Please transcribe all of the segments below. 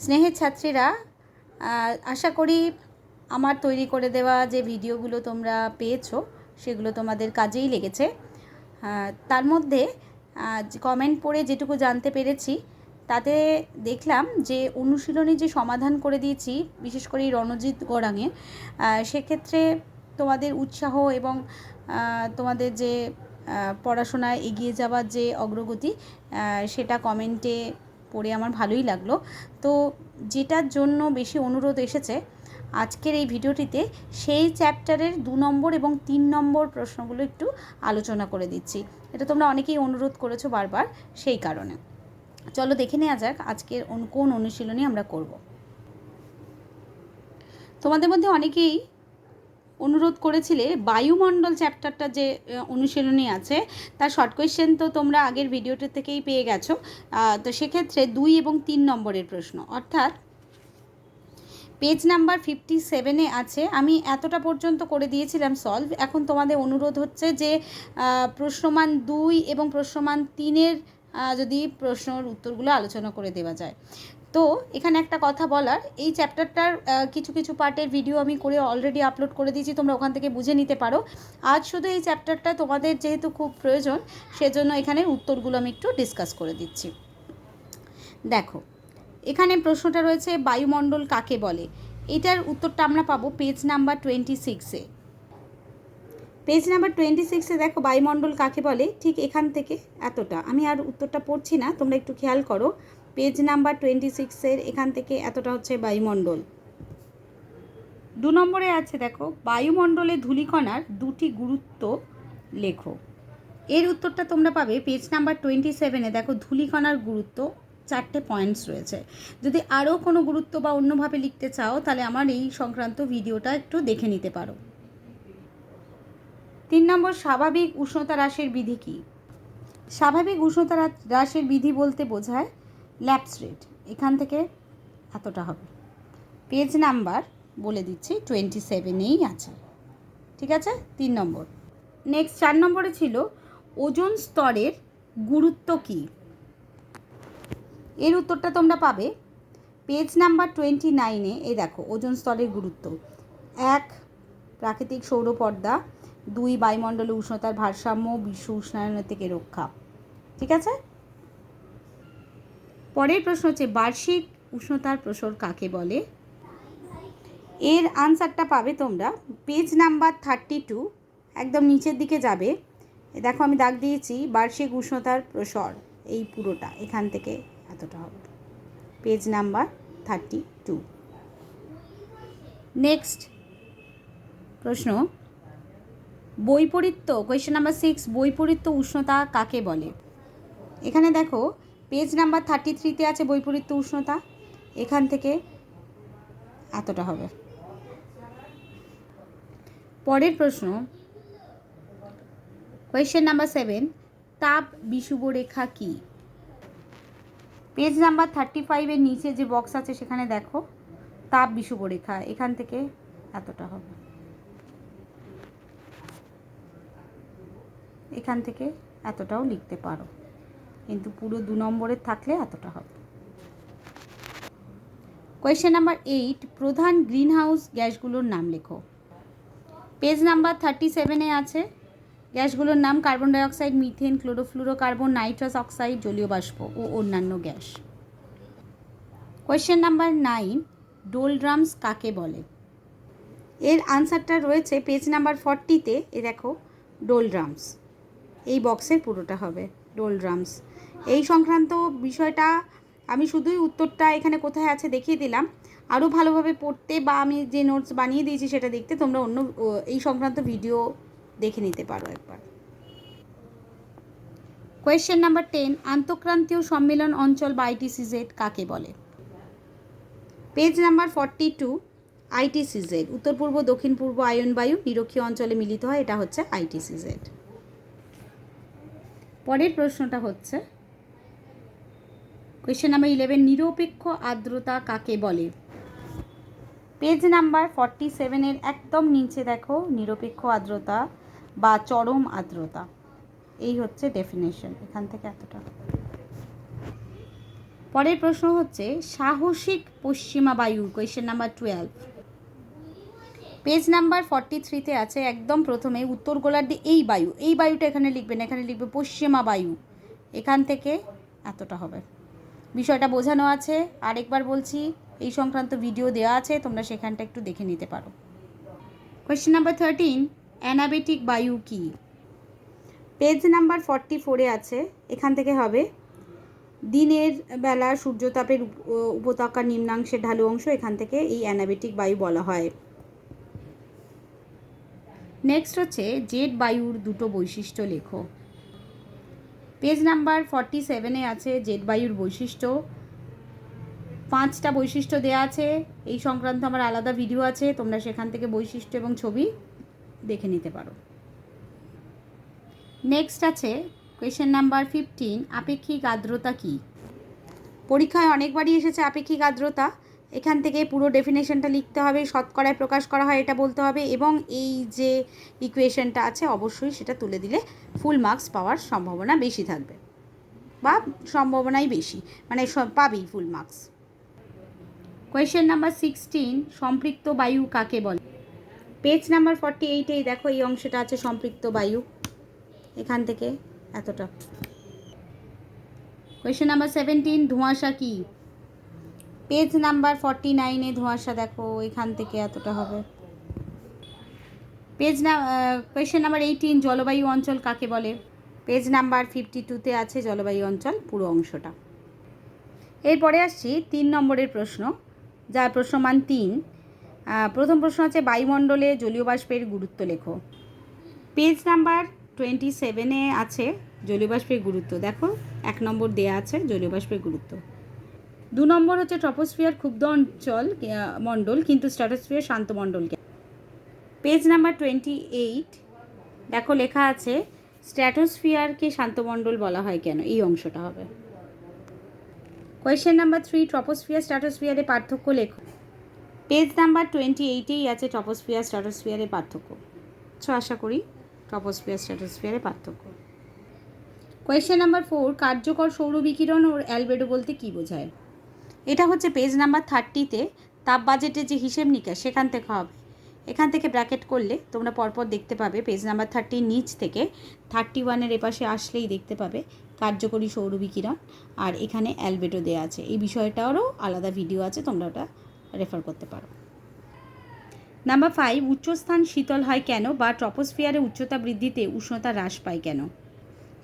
স্নেহের ছাত্রীরা আশা করি আমার তৈরি করে দেওয়া যে ভিডিওগুলো তোমরা পেয়েছ সেগুলো তোমাদের কাজেই লেগেছে। তার মধ্যে কমেন্ট পড়ে যেটুকু জানতে পেরেছি তাতে দেখলাম যে অনুশীলনী যে সমাধান করে দিয়েছি বিশেষ করে রণজিৎ আহ, সেক্ষেত্রে তোমাদের উৎসাহ এবং তোমাদের যে পড়াশোনায় এগিয়ে যাওয়ার যে অগ্রগতি সেটা কমেন্টে পড়ে আমার ভালোই লাগল। তো যেটার জন্য বেশি অনুরোধ এসেছে, আজকের এই ভিডিওটিতে সেই চ্যাপ্টারের দু নম্বর এবং তিন নম্বর প্রশ্নগুলো একটু আলোচনা করে দিচ্ছি। এটা তোমরা অনেকেই অনুরোধ করেছ বারবার সেই কারণে। চলো দেখে নেওয়া যাক আজকের কোন অনুশীলনী আমরা করব। তোমাদের মধ্যে অনেকেই অনুরোধ করেছিলে, বায়ুমণ্ডল চ্যাপ্টারটা যে অনুশীলনী আছে, তার শর্ট কোয়েশ্চেন তো তোমরা আগের ভিডিওটি থেকেই পেয়ে গেছো। তো সেক্ষেত্রে দুই এবং তিন নম্বরের প্রশ্ন। অর্থাৎ পেজ নাম্বার ফিফটি সেভেনে আছে, আমি এতটা পর্যন্ত করে দিয়েছিলাম সলভ এখন তোমাদের অনুরোধ হচ্ছে যে প্রশ্নমান দুই এবং প্রশ্নমান তিনের যদি প্রশ্নর উত্তরগুলো আলোচনা করে দেওয়া যায়। তো এখানে একটা কথা বলার, এই চ্যাপ্টারটার কিছু কিছু পার্টের ভিডিও আমি করে অলরেডি আপলোড করে দিয়েছি, তোমরা ওখান থেকে বুঝে নিতে পারো। আজ শুধু এই চ্যাপ্টারটা তোমাদের যেহেতু খুব প্রয়োজন, সেজন্য এখানে উত্তরগুলো আমি একটু ডিসকাস করে দিচ্ছি। দেখো, এখানে প্রশ্নটা রয়েছে, বায়ুমণ্ডল কাকে বলে? এটার উত্তরটা আমরা পাবো পেজ নাম্বার টোয়েন্টি সিক্সে পেজ নাম্বার টোয়েন্টি সিক্সে দেখো বায়ুমণ্ডল কাকে বলে? ঠিক এখান থেকে এতটা। আমি আর উত্তরটা পড়ছি না, তোমরা একটু খেয়াল করো। পেজ নাম্বার টোয়েন্টি সিক্সের এখান থেকে এতটা হচ্ছে বায়ুমণ্ডল। দু নম্বরে আছে দেখো, বায়ুমণ্ডলে ধূলিকণার দুটি গুরুত্ব লেখো। এর উত্তরটা তোমরা পাবে পেজ নাম্বার টোয়েন্টি সেভেনে দেখো, ধূলিকণার গুরুত্ব চারটে পয়েন্টস রয়েছে। যদি আরও কোনো গুরুত্ব বা অন্যভাবে লিখতে চাও, তাহলে আমার এই সংক্রান্ত ভিডিওটা একটু দেখে নিতে পারো। তিন নম্বর, স্বাভাবিক উষ্ণতা হ্রাসের বিধি কী? স্বাভাবিক উষ্ণতা হ্রা- হ্রাসের বিধি বলতে বোঝায় ল্যাপস রেট। এখান থেকে এতটা হবে। পেজ নাম্বার বলে দিচ্ছি টোয়েন্টি সেভেনেই আছে। ঠিক আছে? তিন নম্বর। নেক্সট চার নম্বরে ছিল, ওজন স্তরের গুরুত্ব কী? এর উত্তরটা তোমরা পাবে। পেজ নাম্বার টোয়েন্টি নাইনে এই দেখো, ওজন স্তরের গুরুত্ব। এক, প্রাকৃতিক সৌরপর্দা দুই বায়ুমণ্ডলে উষ্ণতার ভারসাম্য, বিশ্ব উষ্ণায়নের থেকে রক্ষা। ঠিক আছে? পরের প্রশ্ন হচ্ছে, বার্ষিক উষ্ণতার প্রসর কাকে বলে? এর আনসারটা পাবে তোমরা। পেজ নাম্বার থার্টি টু একদম নিচের দিকে যাবে। দেখো, আমি দাগ দিয়েছি, বার্ষিক উষ্ণতার প্রসর। এই পুরোটা, এখান থেকে এতটা হবে। Page number thirty two next প্রশ্ন। বৈপরীত্য কোয়েশ্চেন নাম্বার সিক্স বৈপরীত্য উষ্ণতা কাকে বলে? এখানে দেখো পেজ নাম্বার থার্টি থ্রিতে আছে বৈপরীত্য উষ্ণতা। এখান থেকে এতটা হবে। পরের প্রশ্ন কোয়েশ্চেন নাম্বার সেভেন তাপ বিষুবরেখা কী? পেজ নাম্বার থার্টি ফাইভের নিচে যে বক্স আছে সেখানে দেখো, তাপ বিষুবরেখা এখান থেকে এতটা হবে। এখান থেকে এতটাও লিখতে পারো। কিন্তু পুরো দু নম্বরের থাকলে এতটা হবে। কোয়েশ্চেন নাম্বার এইট প্রধান গ্রিনহাউস গ্যাসগুলোর নাম লেখো। পেজ নাম্বার থার্টি সেভেনে আছে। গ্যাসগুলোর নাম carbon dioxide methane chlorofluorocarbon nitrous oxide জলীয় বাষ্প ও অন্যান্য gas. Question number nine doldrums কাকে বলে? এর আনসারটা রয়েছে পেজ নাম্বার ফর্টিতে এ দেখো ডোলড্রামস এই বক্সের পুরোটা হবে ডোলড্রামস এই সংক্রান্ত বিষয়টা আমি শুধুই উত্তরটা এখানে কোথায় আছে দেখিয়ে দিলাম। আরও ভালোভাবে পড়তে বা আমি যে নোটস বানিয়ে দিয়েছি সেটা দেখতে তোমরা অন্য এই সংক্রান্ত ভিডিও দেখে নিতে পারো একবার। কোয়েশ্চেন নাম্বার টেন আন্তঃক্রান্তীয় সম্মেলন অঞ্চল বা আইটিসিজেড কাকে বলে? Page number forty two ITCZ উত্তর পূর্ব দক্ষিণ পূর্ব আয়ন বায়ু নিরক্ষীয় অঞ্চলে মিলিত হয়, এটা হচ্ছে আইটিসিজেড পরের প্রশ্নটা হচ্ছে কোয়েশ্চেন নাম্বার ইলেভেন নিরপেক্ষ আর্দ্রতা কাকে বলে? পেজ নাম্বার ফর্টি সেভেনের একদম নিচে দেখো, নিরপেক্ষ আর্দ্রতা বা চরম আর্দ্রতা। এই হচ্ছে ডেফিনেশন এখান থেকে এতটা। পরের প্রশ্ন হচ্ছে, সাহসিক পশ্চিমা বায়ু question number twelve page number forty থ্রিতে আছে একদম প্রথমে উত্তর গোলার্ধে এই বায়ু। এই বায়ুটা এখানে লিখবেন, এখানে লিখবে পশ্চিমা বায়ু। এখান থেকে এতটা হবে। বিষয়টা বোঝানো আছে। আরেকবার বলছি, এই সংক্রান্ত ভিডিও দেওয়া আছে, তোমরা সেখানটা একটু দেখে নিতে পারো। কোয়েশ্চেন নাম্বার থার্টিন অ্যানাবেটিক বায়ু কি? পেজ নাম্বার ফর্টি ফোরে আছে, এখান থেকে হবে। দিনের বেলা সূর্যতাপের উপ- উপত্যকা নিম্নাংশের ঢালু অংশ, এখান থেকে এই অ্যানাবেটিক বায়ু বলা হয়। নেক্সট হচ্ছে জেট বায়ুর দুটো বৈশিষ্ট্য লেখো। পেজ নাম্বার ফর্টি সেভেনে আছে জেট বায়ুর বৈশিষ্ট্য। পাঁচটা বৈশিষ্ট্য দেওয়া আছে। এই সংক্রান্ত আমার আলাদা ভিডিও আছে। তোমরা সেখান থেকে বৈশিষ্ট্য এবং ছবি দেখে নিতে পারো। নেক্সট আছে কোয়েশ্চেন নাম্বার ফিফটিন আপেক্ষিক আর্দ্রতা কী? পরীক্ষায় অনেকবারই এসেছে আপেক্ষিক আর্দ্রতা। এখান থেকে পুরো ডেফিনেশনটা লিখতে হবে, শতকরায় প্রকাশ করা হয় এটা বলতে হবে এবং এই যে ইকুয়েশনটা আছে অবশ্যই সেটা তুলে দিলে ফুল মার্কস পাওয়ার সম্ভাবনা বেশি থাকবে। বা সম্ভাবনাই বেশি মানে পাবেই full marks question number sixteen সম্পৃক্ত বায়ু কাকে বলে? পেজ নাম্বার ফর্টি এইটেই দেখো এই অংশটা আছে সম্পৃক্ত বায়ু। এখান থেকে এতটা। কোয়েশ্চেন নাম্বার সেভেন্টিন ধোঁয়াশা কি? পেজ নাম্বার ফর্টি নাইনে ধোঁয়াশা দেখো, এখান থেকে এতটা হবে। পেজ না কোয়েশ্চেন নাম্বার এইটিন জলবায়ু অঞ্চল কাকে বলে? পেজ নাম্বার ফিফটি টুতে আছে জলবায়ু অঞ্চল, পুরো অংশটা। এরপরে আসছি তিন নম্বরের প্রশ্ন যার প্রশ্নমান তিন। প্রথম প্রশ্ন আছে, বায়ুমণ্ডলে জলীয় বাষ্পের গুরুত্ব লেখো। পেজ নাম্বার টোয়েন্টি সেভেনে আছে জলীয় বাষ্পের গুরুত্ব। দেখো, এক নম্বর দেয়া আছে জলীয় বাষ্পের গুরুত্ব। দু নম্বর হচ্ছে ট্রপোস্ফিয়ার ক্ষুব্ধ অঞ্চল মণ্ডল, কিন্তু স্ট্র্যাটোস্ফিয়ার শান্ত মণ্ডলকে পেজ নাম্বার টোয়েন্টি এইট দেখো লেখা আছে, স্ট্র্যাটোস্ফিয়ারকে শান্তমণ্ডল বলা হয় কেন? এই অংশটা হবে। কোয়েশ্চেন নাম্বার থ্রি ট্রপোস্ফিয়ার স্ট্র্যাটোস্ফিয়ারে পার্থক্য লেখো। পেজ নাম্বার টোয়েন্টি এইটেই আছে ট্রপোস্ফিয়ার স্ট্র্যাটোস্ফিয়ারের পার্থক্য। সো আশা করি ট্রপোস্ফিয়ার স্ট্র্যাটোস্ফিয়ারের পার্থক্য। কোয়েশ্চেন নাম্বার ফোর কার্যকর সৌর বিকিরণ ও অ্যালবেডো বলতে কী বোঝায়? এটা হচ্ছে পেজ নাম্বার থার্টিতে তাপ বাজেটের যে হিসেব নিকাশ, সেখান থেকে হবে। এখান থেকে ব্র্যাকেট করলে তোমরা পরপর দেখতে পাবে পেজ নাম্বার থার্টির নিচ থেকে থার্টি ওয়ানের এপাশে আসলেই দেখতে পাবে কার্যকরী সৌর বিকিরণ আর এখানে অ্যালবেটো দেওয়া আছে। এই বিষয়টারও আলাদা ভিডিও আছে, তোমরা ওটা রেফার করতে পারো। নাম্বার ফাইভ উচ্চস্থান শীতল হয় কেন বা ট্রপোস্ফিয়ারে উচ্চতা বৃদ্ধিতে উষ্ণতা হ্রাস পায় কেন?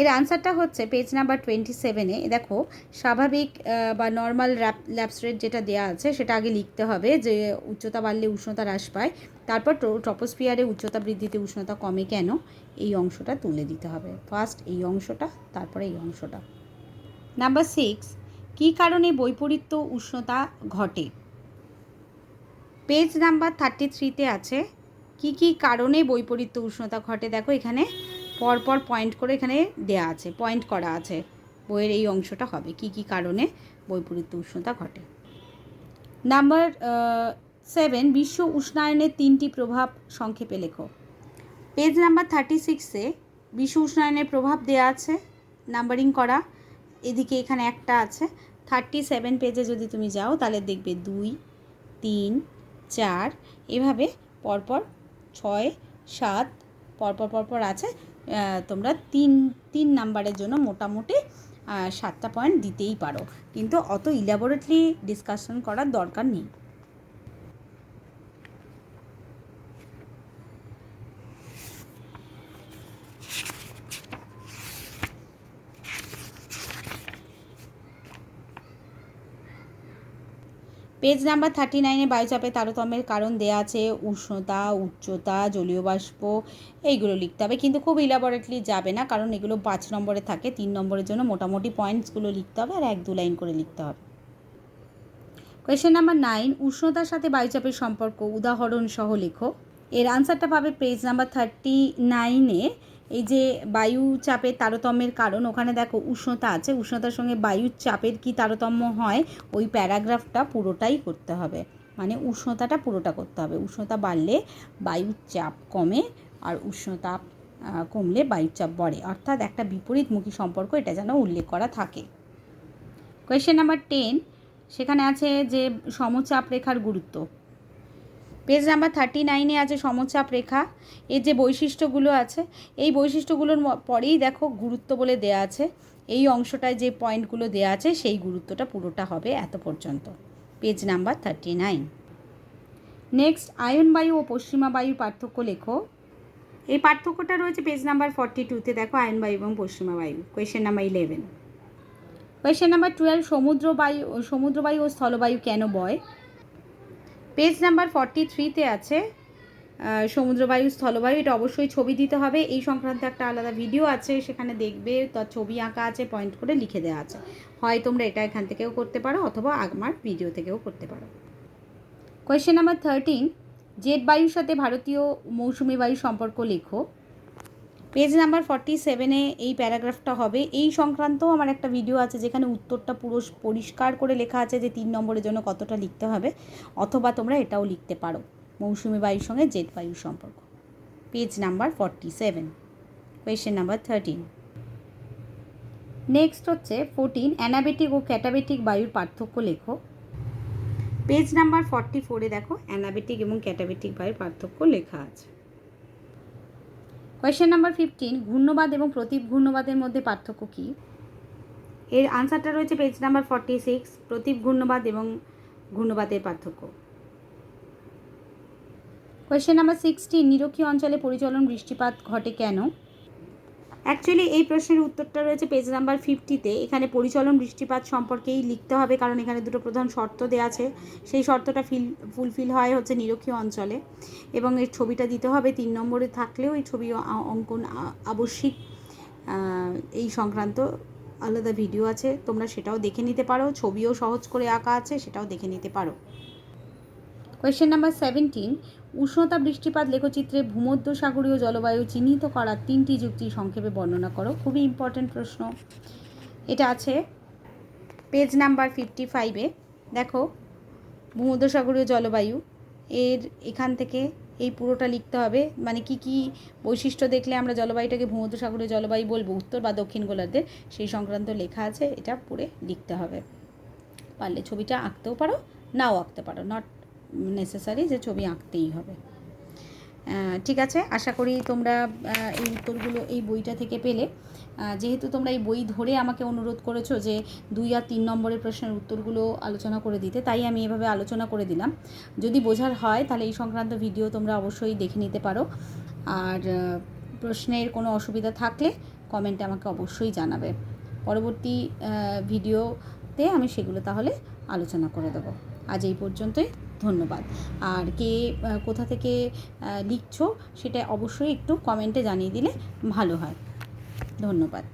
এর আনসারটা হচ্ছে পেজ নাম্বার টোয়েন্টি সেভেনে দেখো, স্বাভাবিক বা নর্মাল র্যাপ ল্যাপস রেট যেটা দেওয়া আছে, সেটা আগে লিখতে হবে যে উচ্চতা বাড়লে উষ্ণতা হ্রাস পায়, তারপর ট্রপোস্ফিয়ারে উচ্চতা বৃদ্ধিতে উষ্ণতা কমে কেন? এই অংশটা তুলে দিতে হবে। ফার্স্ট এই অংশটা, তারপরে এই অংশটা। নাম্বার সিক্স কী কারণে বৈপরীত্য উষ্ণতা ঘটে? পেজ নাম্বার থার্টি থ্রিতে আছে, কি কি কারণে বৈপরীত্য উষ্ণতা ঘটে? দেখো এখানে। পরপর পয়েন্ট করে এখানে দেয়া আছে পয়েন্ট করা আছে। বইয়ের এই অংশটা হবে, কি কি কারণে বৈপরীত্য উষ্ণতা ঘটে। নাম্বার সেভেন বিশ্ব উষ্ণায়নের তিনটি প্রভাব সংক্ষেপে লেখো। পেজ নাম্বার থার্টি সিক্সে বিশ্ব উষ্ণায়নের প্রভাব দেওয়া আছে নাম্বারিং করা। এদিকে এখানে একটা আছে থার্টি সেভেন পেজে যদি তুমি যাও, তাহলে দেখবে দুই, তিন, চার, এভাবে পরপর ছয়, সাত, পরপর পরপর আছে। তোমরা তিন তিন নাম্বারের জন্য মোটামুটি সাতটা পয়েন্ট দিতেই পারো। কিন্তু অত ইলাবোরেটলি ডিসকাশন করার দরকার নেই। পেজ নাম্বার থার্টি নাইনে বায়ুচাপে তারতম্যের কারণ দেয়া আছে উষ্ণতা, উচ্চতা, জলীয় বাষ্প, এইগুলো লিখতে হবে। কিন্তু খুব ইলাবরেটলি যাবে না, কারণ এগুলো পাঁচ নম্বরে থাকে, তিন নম্বরের জন্য মোটামুটি পয়েন্টসগুলো লিখতে হবে আর এক দু লাইন করে লিখতে হবে। কোয়েশ্চেন নাম্বার নাইন উষ্ণতার সাথে বায়ুচাপের সম্পর্ক, উদাহরণ সহ লেখো। এর আনসারটা পাবে পেজ নাম্বার থার্টি নাইনে এই যে বায়ু চাপের তারতম্যের কারণ, ওখানে দেখো উষ্ণতা আছে, উষ্ণতার সঙ্গে বায়ুর চাপের কি তারতম্য হয়, ওই প্যারাগ্রাফটা পুরোটাই করতে হবে। মানে উষ্ণতাটা পুরোটা করতে হবে। উষ্ণতা বাড়লে বায়ুর চাপ কমে আর উষ্ণতা কমলে বায়ুর চাপ বাড়ে। অর্থাৎ একটা বিপরীতমুখী সম্পর্ক এটা যেন উল্লেখ করা থাকে। কোয়েশ্চেন নাম্বার টেন সেখানে আছে যে সমচাপ রেখার গুরুত্ব। পেজ নাম্বার থার্টি নাইনে আছে সমচাপ রেখা। এর যে বৈশিষ্ট্যগুলো আছে, এই বৈশিষ্ট্যগুলোর পরেই দেখো গুরুত্ব বলে দেয়া আছে। এই অংশটায় যে পয়েন্টগুলো দেয়া আছে, সেই গুরুত্বটা পুরোটা হবে এত পর্যন্ত। Page number thirty nine next ion বায়ু ও পশ্চিমা বায়ুর পার্থক্য লেখো। এই পার্থক্যটা রয়েছে পেজ নাম্বার ফর্টি টুতে দেখো আয়ন বায়ু এবং পশ্চিমা বায়ু। Question number eleven question number twelve সমুদ্র বায়ু সমুদ্র বায়ু ও স্থলবায়ু কেন বয়? পেজ নাম্বার ফর্টি থ্রিতে আছে সমুদ্রবায়ু, স্থলবায়ু, এটা অবশ্যই ছবি দিতে হবে। এই সংক্রান্ত একটা আলাদা ভিডিও আছে, সেখানে দেখবে তার ছবি আঁকা আছে পয়েন্ট করে লিখে দেওয়া আছে। হয় তোমরা এটা এখান থেকেও করতে পারো, অথবা আগমার ভিডিও থেকেও করতে পারো। কোয়েশ্চেন নাম্বার থার্টিন জেট বায়ুর সাথে ভারতীয় মৌসুমি বায়ু সম্পর্ক লেখো। পেজ নাম্বার ফর্টি সেভেনে এই প্যারাগ্রাফটা হবে। এই সংক্রান্তও আমার একটা ভিডিও আছে যেখানে উত্তরটা পুরো পরিষ্কার করে লেখা আছে যে তিন নম্বরের জন্য কতটা লিখতে হবে, অথবা তোমরা এটাও লিখতে পারো মৌসুমি বায়ুর সঙ্গে জেট বায়ুর সম্পর্ক। Page number forty seven question number thirteen next হচ্ছে ফোরটিন অ্যানাবেটিক ও ক্যাটাবেটিক বায়ুর পার্থক্য লেখো। পেজ নাম্বার ফর্টি ফোরে দেখো অ্যানাবেটিক এবং ক্যাটাবেটিক বায়ুর পার্থক্য লেখা আছে। কোয়েশ্চেন নাম্বার ফিফটিন ঘূর্ণবাদ এবং প্রতীপ ঘূর্ণবাদের মধ্যে পার্থক্য কী? এর আনসারটা রয়েছে পেজ নাম্বার ফর্টি সিক্স প্রতীপ ঘূর্ণবাদ এবং ঘূর্ণবাদের পার্থক্য। কোয়েশ্চেন নাম্বার সিক্সটিন নিরক্ষীয় অঞ্চলে পরিচলন বৃষ্টিপাত ঘটে কেন? অ্যাকচুয়ালি এই প্রশ্নের উত্তরটা রয়েছে পেজ নাম্বার ফিফটিতে এখানে পরিচলন বৃষ্টিপাত সম্পর্কেই লিখতে হবে, কারণ এখানে দুটো প্রধান শর্ত দেওয়া আছে। সেই শর্তটা ফিল ফুলফিল হয় হচ্ছে নিরক্ষীয় অঞ্চলে এবং এর ছবিটা দিতে হবে তিন নম্বরে থাকলেও এই ছবি অঙ্কন আবশ্যিক। এই সংক্রান্ত আলাদা ভিডিও আছে, তোমরা সেটাও দেখে নিতে পারো। ছবিও সহজ করে আঁকা আছে, সেটাও দেখে নিতে পারো। কোয়েশ্চেন নাম্বার সেভেন্টিন উষ্ণতা বৃষ্টিপাত, লেখচিত্রে ভূমধ্যসাগরীয় জলবায়ু চিহ্নিত করার তিনটি যুক্তি সংক্ষেপে বর্ণনা করো। খুবই ইম্পর্ট্যান্ট প্রশ্ন। এটা আছে পেজ নাম্বার ফিফটি ফাইভে দেখো, ভূমধ্যসাগরীয় জলবায়ু, এর এখান থেকে এই পুরোটা লিখতে হবে। মানে কি কি বৈশিষ্ট্য দেখলে আমরা জলবায়ুটাকে ভূমধ্যসাগরীয় জলবায়ু বলব? উত্তর বা দক্ষিণ গোলার্ধের সেই সংক্রান্ত লেখা আছে, এটা পড়ে লিখতে হবে। পারলে ছবিটা আঁকতেও পারো, নাও আঁকতে পারো নট নেসেসারি যে ছবি আঁকতেই হবে। ঠিক আছে? আশা করি তোমরা এই উত্তরগুলো এই বইটা থেকে পেলে। যেহেতু তোমরা এই বই ধরে আমাকে অনুরোধ করেছ যে দুই আর তিন নম্বরের প্রশ্নের উত্তরগুলো আলোচনা করে দিতে, তাই আমি এভাবে আলোচনা করে দিলাম। যদি বোঝার হয়, তাহলে এই সংক্রান্ত ভিডিও তোমরা অবশ্যই দেখে নিতে পারো। আর প্রশ্নের কোনো অসুবিধা থাকলে কমেন্টে আমাকে অবশ্যই জানাবে। পরবর্তী ভিডিওতে আমি সেগুলো তাহলে আলোচনা করে দেবো। আজ এই পর্যন্তই। ধন্যবাদ। আর কে কোথা থেকে লিখছো সেটা অবশ্যই একটু কমেন্টে জানিয়ে দিলে ভালো হয়। ধন্যবাদ।